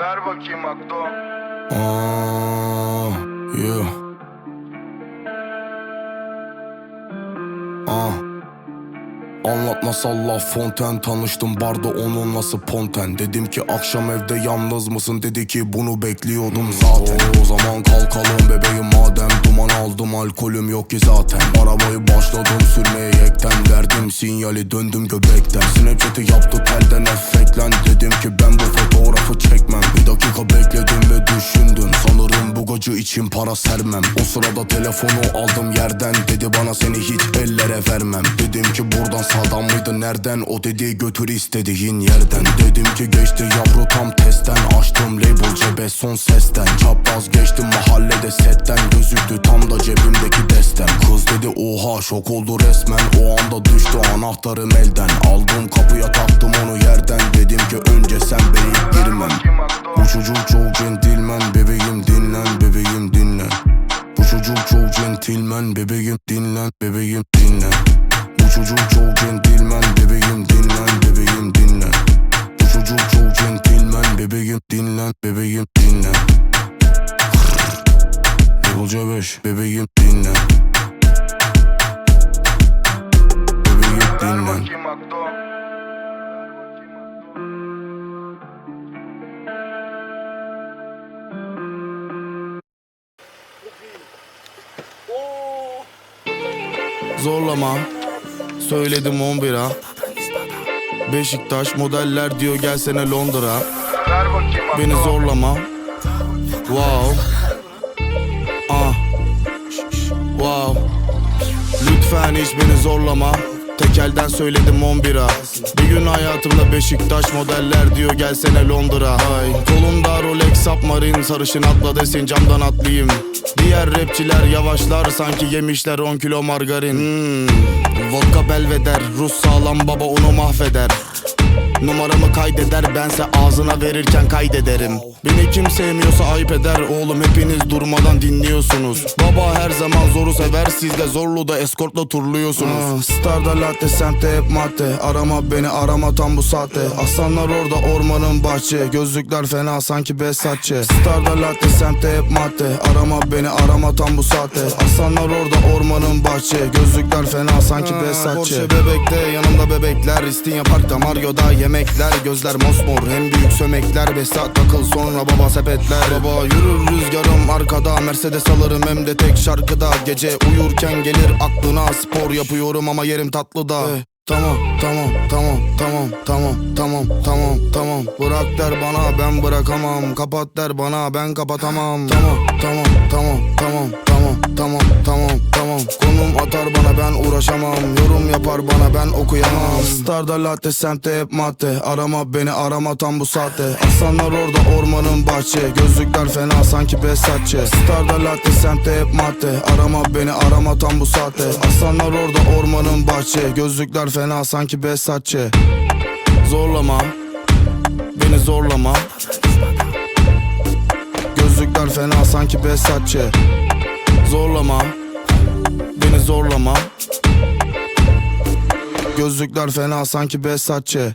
Ver bakayım Akdo. Aa, yeah. Ah. Anlatma salla fonten Tanıştım barda onun nasıl ponten Dedim ki akşam evde yalnız mısın? Dedi ki bunu bekliyordum zaten. O zaman kalkalım bebeğim madem Duman aldım alkolüm yok ki zaten. Arabayı başladım sürmeye yekten Verdim sinyali döndüm göbekten. Snapchat'i yaptı telden efektlen Dedim ki ben bu fotoğrafı çekmem için para sermem. O sırada telefonu aldım yerden. Dedi bana seni hiç ellere vermem. Dedim ki buradan sağdan mıydı nereden? O dedi götür istediğin yerden. Dedim ki geçti yavru tam testten. Açtım label cebe son sesten. Çapraz geçtim mahallede setten. Gözüktü tam da cebimdeki destem. Kız dedi oha şok oldu resmen. O anda düştü anahtarım elden. Aldım kapıya taktım onu yerden. Dedim ki önce sen beni girmem. Bu çocuk çok centilmen bebeğim dinlen bebeğim dinlen. Bu çocuk çok centilmen bebeğim dinlen bebeğim dinlen. Bu çocuk çok centilmen bebeğim dinlen bebeğim dinlen. Level C5 bebeğim dinlen. Bebeğim dinlen. Akdo. Zorlama. Söyledim 11'a Beşiktaş modeller diyor gelsene Londra. Beni zorlama. Wow. Ah. Wow. Lütfen hiç beni zorlama Tekelden söyledim 11'a Bir gün hayatımda Beşiktaş modeller diyor gelsene Londra. Ay Kolumda Rolex Submarine sarışın atla desin camdan atlayayım. Diğer rapçiler yavaşlar sanki yemişler 10 kilo margarin. Hmm. Vodka belveder Rus sağlam baba onu mahveder Numaramı kaydeder bense ağzına verirken kaydederim. Beni kim sevmiyorsa ayıp eder oğlum hepiniz durmadan dinliyorsunuz. Baba her zaman zoru sever siz de zorlu da eskortla turluyorsunuz. Starda latte semtte hep madde. Arama beni arama tam bu saatte. Aslanlar orada ormanın bahçe. Gözlükler fena sanki Besatçe Starda latte semtte hep madde. Arama beni arama tam bu saatte. Aslanlar orada ormanın bahçe. Gözlükler fena sanki Besatçe Porsche bebekte yanımda bebekler. İstinye Park'ta Mario'da yemekler Gözler mosmor hem büyük sömekler Beş saat takıl sonra baba sepetler Baba yürür rüzgarım arkada Mercedes alırım hem de tek şarkıda Gece uyurken gelir aklına Spor yapıyorum ama yerim tatlıda Tamam tamam tamam tamam tamam tamam tamam tamam Bırak der bana ben bırakamam Kapat der bana ben kapatamam Tamam tamam tamam tamam tamam tamam tamam tamam. Konum atar bana ben uğraşamam. Yorum yapar bana ben okuyamam. Starda latte semtte hep madde. Arama beni arama tam bu saatte. Aslanlar orada ormanın bahçe. Gözlükler fena sanki Besatçe Starda latte semtte hep madde. Arama beni arama tam bu saatte. Aslanlar orada ormanın bahçe. Gözlükler fena sanki Besatçe Zorlama. Beni zorlama. Gözlükler fena sanki Besatçe Zorlama zorlama. Gözlükler fena sanki Besatçe